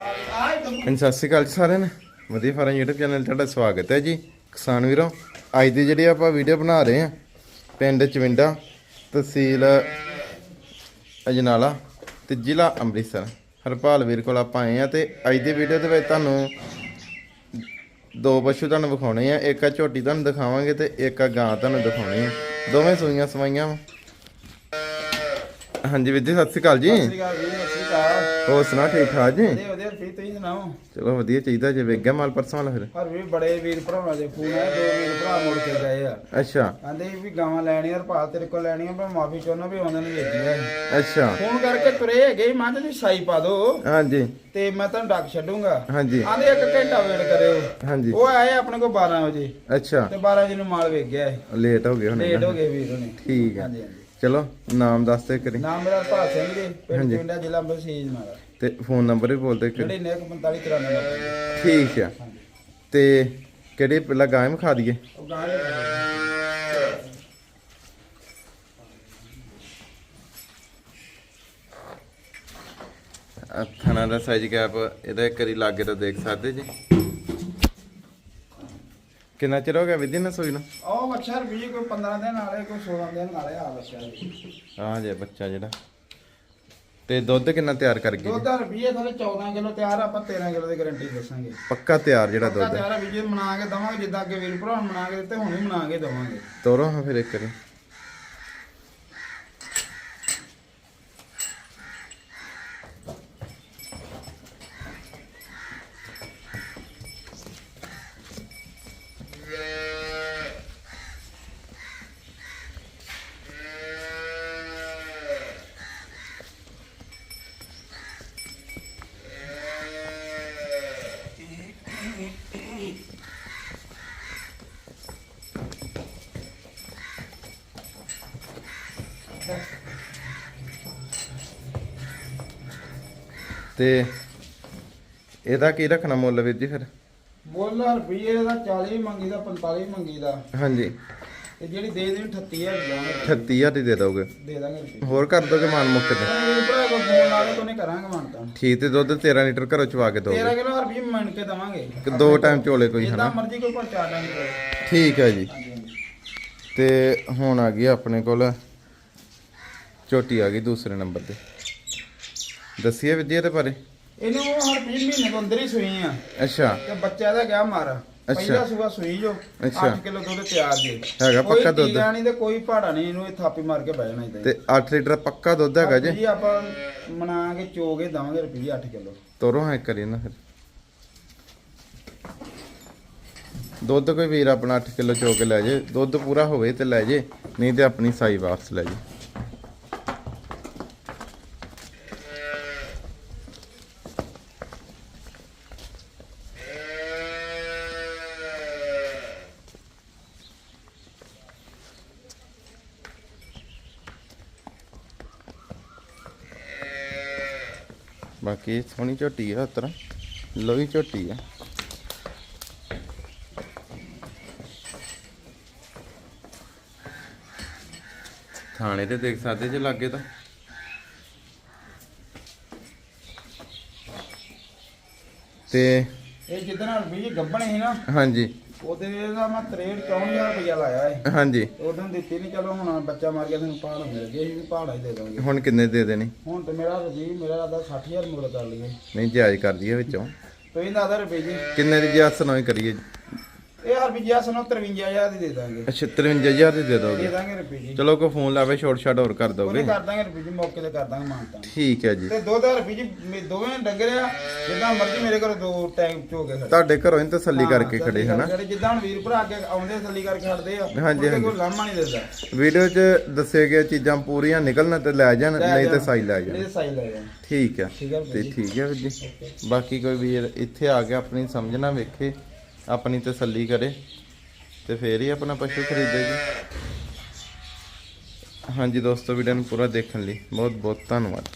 ਹਾਂਜੀ, ਸਤਿ ਸ਼੍ਰੀ ਅਕਾਲ ਜੀ ਸਾਰਿਆਂ ਨੂੰ। ਵਧੀਆ ਫਾਰਮ YouTube ਚੈਨਲ 'ਤੇ ਤੁਹਾਡਾ ਸਵਾਗਤ ਹੈ ਜੀ। ਕਿਸਾਨ ਵੀਰੋ, ਅੱਜ ਦੀ ਜਿਹੜੀ ਆਪਾਂ ਵੀਡੀਓ ਬਣਾ ਰਹੇ ਹਾਂ, ਪਿੰਡ ਚਵਿੰਡਾ, ਤਹਿਸੀਲ ਅਜਨਾਲਾ ਤੇ ਜ਼ਿਲ੍ਹਾ ਅੰਮ੍ਰਿਤਸਰ। ਹਰਪਾਲ ਵੀਰ ਕੋਲ ਆਪਾਂ ਆਏ ਆ ਤੇ ਅੱਜ ਦੀ ਵੀਡੀਓ ਦੇ ਵਿੱਚ ਤੁਹਾਨੂੰ ਦੋ ਪਸ਼ੂ ਤੁਹਾਨੂੰ ਵਿਖਾਉਣੇ ਆ, ਇੱਕ ਆ ਝੋਟੀ ਤੁਹਾਨੂੰ ਦਿਖਾਵਾਂਗੇ ਤੇ ਇੱਕ ਆ ਗਾਂ ਤੁਹਾਨੂੰ ਦਿਖਾਉਣੀ ਆ। ਦੋਵੇਂ ਸੂਈਆਂ ਸਵਾਈਆਂ ਵਾਂ। ਹਾਂਜੀ ਵੀਰ ਜੀ ਸਤਿ ਸ਼੍ਰੀ ਅਕਾਲ ਜੀ। ਸਤਿ ਸ਼੍ਰੀ ਅਕਾਲ ਜੀ ਸਤਿ ਸ਼੍ਰੀ ਅਕਾਲ ਹੋਰ ਸੁਣਾ ਠੀਕ ਠਾਕ ਜੀ? ਵਧੀਆ ਵਧੀਆ ਫਿਰ ਤੁਸੀਂ ਸੁਣਾਓ? ਚਲੋ ਵਧੀਆ ਚਾਹੀਦਾ ਜੇ ਵੇਖ ਗਿਆ ਮਾਲ ਪਰਸੋਂ ਵਾਲਾ ਫਿਰ। ਹਰ ਵੀ ਬੜੇ ਵੀਰ ਭਰਾਵਾਂ ਦੇ ਫੋਨ ਆਏ ਦੋ ਵੀਰ ਭਰਾ ਮੁੜ ਕੇ ਗਏ ਆ। ਅੱਛਾ। ਕਹਿੰਦੇ ਵੀ ਗਾਵਾਂ ਲੈਣੀਆਂ ਰਪਾ ਤੇਰੇ ਕੋਲ ਲੈਣੀਆਂ ਪਰ ਮਾਫੀ ਚਾਹੁੰਦਾ ਵੀ ਉਹਨਾਂ ਨੇ ਵੇਚੀਆਂ ਅੱਛਾ। ਫੋਨ ਕਰਕੇ ਤੁਰੇ ਹੈਗੇ ਮਾਂ ਜੀ ਸਾਈ ਪਾ ਦਿਓ ਹਾਂਜੀ। ਤੇ ਮੈਂ ਤੁਹਾਨੂੰ ਡੱਕ ਛੱਡੂੰਗਾ। ਹਾਂਜੀ। ਆਂਦੇ ਇੱਕ ਘੰਟਾ ਵੇਟ ਕਰਿਓ। ਹਾਂਜੀ। ਉਹ ਆਏ ਆਪਣੇ ਕੋਲ 12 ਵਜੇ। ਅੱਛਾ। ਤੇ 12 ਵਜੇ ਨੂੰ ਮਾਲ ਵੇਚ ਗਿਆ। ਲੇਟ ਹੋ ਗਏ ਹੁਣ ਲੇਟ ਹੋ ਗਏ ਵੀਰ ਉਹਨੇ ਠੀਕ ਹੈ ਹਾਂਜੀ ਹਾਂਜੀ। ਚਲੋ ਨਾਮ ਦੱਸ ਦੇ ਕਰੀ ਨਾਮ ਮੇਰਾ ਹਰਪਾਲ ਸਿੰਘ ਜੀ ਪਿੰਡ। ਪਿੰਡਾ ਜ਼ਿਲ੍ਹਾ ਅੰਮ੍ਰਿਤਸਰ ਨਾਲ ਤੇ ਫੋਨ ਨੰਬਰ ਵੀ ਬੋਲ ਦੇ ਕਰੀ 9945 94 ਠੀਕ ਆ। ਤੇ ਕਿਹੜੇ ਪਹਿਲਾਂ ਗਾਇਮ ਖਾ ਦਈਏ? ਥਣਾ ਦਾ ਸਾਈਜ਼ ਗੈਪ ਇਹਦਾ ਇੱਕ ਵਾਰੀ ਲਾਗੇ ਤੋਂ ਦੇਖ ਸਕਦੇ ਜੀ? ਕਿੰਨਾ ਚਿਰ ਹੋ ਗਿਆ ਵਿਧੀ ਨਾ ਸੋਈ ਨੂੰ? ਉਹ ਮੱਛਰ ਵੀ ਕੋਈ 15 ਦਿਨ ਵਾਲੇ ਕੋਈ 16 ਦਿਨ ਵਾਲੇ ਆ ਬੱਚਾ ਆਹ ਜੇ ਬੱਚਾ ਜਿਹੜਾ। ਤੇ ਦੁੱਧ ਕਿੰਨਾ ਤਿਆਰ ਕਰ ਗਈ? 2020 ਥਲੇ 14 ਕਿਲੋ ਤਿਆਰ ਆਪਾਂ 13 ਕਿਲੋ ਦੀ ਗਾਰੰਟੀ ਦੱਸਾਂਗੇ। ਪੱਕਾ ਤਿਆਰ ਜਿਹੜਾ ਦੁੱਧ ਹੈ? ਤਿਆਰ ਆ ਵੀ ਜੇ ਬਣਾ ਕੇ ਦਵਾਂਗੇ ਜਿੱਦਾਂ ਅੱਗੇ ਵੀਰ ਭਰਾ ਬਣਾ ਕੇ ਦਿੱਤੇ ਹੁਣ ਵੀ ਬਣਾ ਕੇ ਦਵਾਂਗੇ। ਤੋਰੋ ਹਾਂ ਫਿਰ ਇੱਕ ਵਾਰੀ। ਤੇ ਇਹਦਾ ਕੀ ਰੱਖਣਾ ਮੁੱਲ ਵੀਰ ਜੀ ਫਿਰ? ਮੁੱਲ ਰੁਪਈਏ ਦਾ 40 ਮੰਗੀ ਦਾ 45 ਮੰਗੀ ਦਾ। ਹਾਂਜੀ। ਤੇ ਜਿਹੜੀ ਦੇ ਦੇਣੀ 38000 ਜਾਵਾਂਗੇ 38000 ਦੀ ਦੇ ਦੋਗੇ? ਦੇ ਦਾਂਗੇ ਹੋਰ ਕਰ ਦੋਗੇ ਮਾਨ ਮੁੱਕ ਤੇ। ਵੀਰ ਭਰਾ ਕੋ ਫੋਨ ਲਾ ਕੇ ਕੋਨੇ ਕਰਾਂਗੇ ਮਾਨਤਾ। ਠੀਕ ਤੇ ਦੁੱਧ 13 ਲੀਟਰ ਘਰੋਂ ਚਵਾ ਕੇ ਦੋਗੇ। 13 ਕਿਲੋ ਰੁਪਈਏ ਮੰਨ ਕੇ ਦਵਾਂਗੇ। ਦੋ ਟਾਈਮ ਚੋਲੇ ਕੋਈ ਜਿੱਦਾਂ ਹਨਾ? ਮਰਜ਼ੀ ਕੋਈ ਪਹੁੰਚਾ ਦਾਂਗੇ ਠੀਕ ਹੈ ਜੀ। ਤੇ ਹੁਣ ਆ ਗਈ ਆਪਣੇ ਕੋਲ। ਝੋਟੀ ਆ ਗਈ ਦੂਸਰੇ ਨੰਬਰ ਤੇ। ਦੱਸੀਏ ਵਿਦਿਆ ਦੇ ਬਾਰੇ? ਇਹਨੂੰ ਹਰ ਵੀਹ ਮਹੀਨੇ ਤੋਂ ਅੰਦਰ ਹੀ ਸੂਈ ਆ। ਅੱਛਾ। ਤੇ ਬੱਚਾ ਦਾ ਗਿਆ ਮਾਰ ਪਹਿਲਾ ਸੂਆ ਸੂਈ ਜੋ ਅੱਛਾ। 8 ਕਿਲੋ ਦੁੱਧ ਤਿਆਰ ਜੀ। ਹੈਗਾ ਪੱਕਾ ਦੁੱਧ? ਕੋਈ ਨਹੀਂ ਤੇ ਕੋਈ ਪਹਾੜਾ ਨਹੀਂ ਇਹਨੂੰ ਇਹ ਥਾਪੀ ਮਾਰ ਕੇ ਬਹਿ ਜਾਣਾ ਤੇ 8 ਲੀਟਰ ਪੱਕਾ ਦੁੱਧ ਹੈਗਾ ਜੀ? ਜੀ ਆਪਾਂ ਮਨਾ ਕੇ ਚੋਗੇ ਦਵਾਂਗੇ ਰੁਪਈਏ 8 ਕਿਲੋ। ਤੋਰੋ ਹਾਂ ਕਰੀ ਨਾ ਫਿਰ। ਦੁੱਧ ਕੋਈ ਵੀਰ ਆਪਣਾ 8 ਕਿਲੋ ਚੋ ਕੇ ਲੈ ਜੇ। ਦੁੱਧ ਪੂਰਾ ਹੋਵੇ ਤੇ ਲੈ ਜੇ ਨਹੀਂ ਤੇ ਆਪਣੀ ਸਾਈ ਵਾਪਸ ਲੈ ਜੇ। ਬਾਕੀ ਸੋਹਣੀ ਝੋਟੀ ਆ ਉਤਰਾ। ਲੋਹੀ ਝੋਟੀ ਆ। ਥਾਣੇ ਤੇ ਦੇਖ ਸਕਦੇ ਜੇ ਲੱਗੇ ਤਾਂ। ਤੇ ਇਹ ਜਿੱਦਣ ਰੁਪਈਏ ਗੱਬਣ ਸੀ ਨਾ। ਹਾਂਜੀ। ਉਹਦੇ ਦਾ ਮੈਂ 63 44000 ਰੁਪਈਆ ਲਾਇਆ ਏ ਹਾਂਜੀ। ਉਦੋਂ ਦਿੱਤੀ ਨਹੀਂ ਚਲੋ ਹੁਣ ਬੱਚਾ ਮਾਰ ਗਿਆ ਤੈਨੂੰ ਪਹਾੜ ਮਿਲ ਗਏ ਸੀ ਵੀ ਪਹਾੜਾ ਹੀ ਦੇ ਦਾਂਗੇ ਹੁਣ ਕਿੰਨੇ ਦੇ ਦੇਣੇ? ਹੁਣ ਤੇ ਮੇਰਾ ਰਜੀ ਮੇਰਾ ਰਾਦਾ 60000 ਮੁੱਲ ਕਰ ਲਈਏ। ਨਹੀਂ ਜਾਇਜ਼ ਕਰ ਦਈਏ ਵਿੱਚੋਂ। ਤੁਸੀਂ ਦੱਸਦਾ ਰੁਪਏ ਜੀ। ਕਿੰਨੇ ਦੀ ਜਿਆਸ ਸੁਣਾਈ ਕਰੀਏ। ਇਹ ਹਰ ਰੁਪਈਆ ਸਾਨੂੰ 53000 ਦੀ ਦੇ ਦਾਂਗੇ। ਅੱਛਾ 53000 ਦੀ ਦੇ ਦੇ ਦੋਗੇ? ਦਾਂਗੇ ਰੁਪਏ ਜੀ। ਚਲੋ ਕੋ ਫੋਨ ਲਾਵੇ ਛੋਟ ਛਾਟ ਹੋਰ ਕਰ ਉਹਨੇ ਦੋਗੇ। ਕਰ ਦਾਂਗੇ ਰੁਪਏ ਜੀ ਮੌਕੇ ਤੇ ਕਰ ਦਾਂਗੇ ਮਾਨਤਾ। ਠੀਕ ਹੈ ਜੀ। ਤੇ ਦੋ ਹਜ਼ਾਰ ਰੁਪਏ ਜੀ ਮੇ- ਦੋਵੇਂ ਡੰਗਰ ਆ ਜਿੱਦਾਂ ਮਰਜ਼ੀ ਮੇਰੇ ਘਰੋਂ ਦੋ ਟਾਈਮ ਚੋ ਕੇ ਖੜੇ। ਤੁਹਾਡੇ ਘਰੋਂ ਹੀ ਤਸੱਲੀ ਹਾਂ, ਕਰਕੇ ਖੜੇ ਹਨਾ? ਕਰਕੇ ਜਿੱਦਾਂ ਹੁਣ ਵੀਰ ਭਰਾ ਅੱਗੇ ਆਉਂਦੇ ਤਸੱਲੀ ਕਰਕੇ ਖੜਦੇ ਆ ਹਾਂਜੀ, ਉਹਦੇ ਹਾਂਜੀ। ਕੋਈ ਲਾਮਾ ਨਹੀਂ ਦਿੰਦਾ। ਵੀਡੀਓ 'ਚ ਦੱਸੇ ਗਏ ਚੀਜ਼ਾਂ ਪੂਰੀਆਂ ਨਿਕਲਣ ਤੇ ਲੈ ਜਾਣ ਲੈ ਨਹੀਂ ਤੇ ਜਾਣ। ਸਾਈ ਲੈ ਜਾਣ। ਤੇ ਸਾਈ ਲੈ ਜਾਣ। ਠੀਕ ਹੈ। ਠੀਕ ਹੈ ਤੇ ਵੀਰ ਜੀ। ਠੀਕ ਹੈ ਵੀਰ ਜੀ। ਬਾਕੀ ਕੋਈ ਵੀਰ ਇੱਥੇ ਆ ਕੇ ਆਪਣੀ ਸਮਝਣਾ ਵੇਖੇ। ਆਪਣੀ ਤਸੱਲੀ ਕਰੇ ਤੇ ਫੇਰ ਹੀ ਆਪਣਾ ਪਸ਼ੂ ਖਰੀਦੇ ਜੀ। ਹਾਂਜੀ ਦੋਸਤੋ ਵੀਡੀਓ ਨੂੰ ਪੂਰਾ ਦੇਖਣ ਲਈ ਬਹੁਤ ਬਹੁਤ ਧੰਨਵਾਦ।